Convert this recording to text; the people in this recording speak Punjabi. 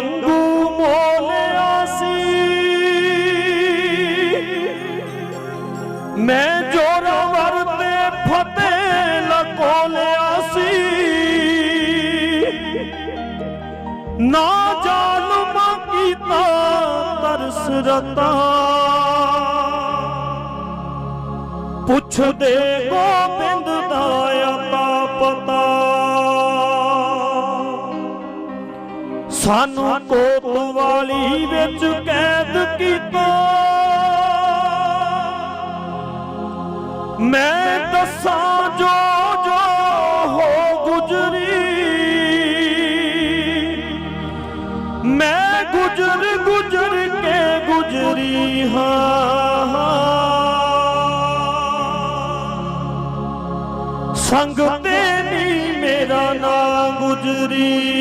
ਗੰਗੂ ਮੋਲਿਆ ਸੀ ਮੈਂ ਜੋਰਾਵਰ ਤੇ ਫਤਿਹ ਲਕੋਲਿਆ ਸੀ ਨਾ ਜਾਲਮ ਕੀਤਾ ਤਰਸ ਰਤਾ। ਪੁੱਛਦੇ ਗੋਬਿੰਦ ਸਾਨੂੰ ਕੋਤਵਾਲੀ ਵਿੱਚ ਕੈਦ ਕੀਤਾ। ਮੈਂ ਦੱਸਾਂ ਜੋ ਜੋ ਹੋ ਗੁਜਰੀ। ਮੈਂ ਗੁਜਰ ਗੁਜਰ ਕੇ ਗੁਜਰੀ ਹਾਂ। ਸੰਗ ਤੇ ਨੀ ਮੇਰਾ ਨਾਂ ਗੁਜਰੀ।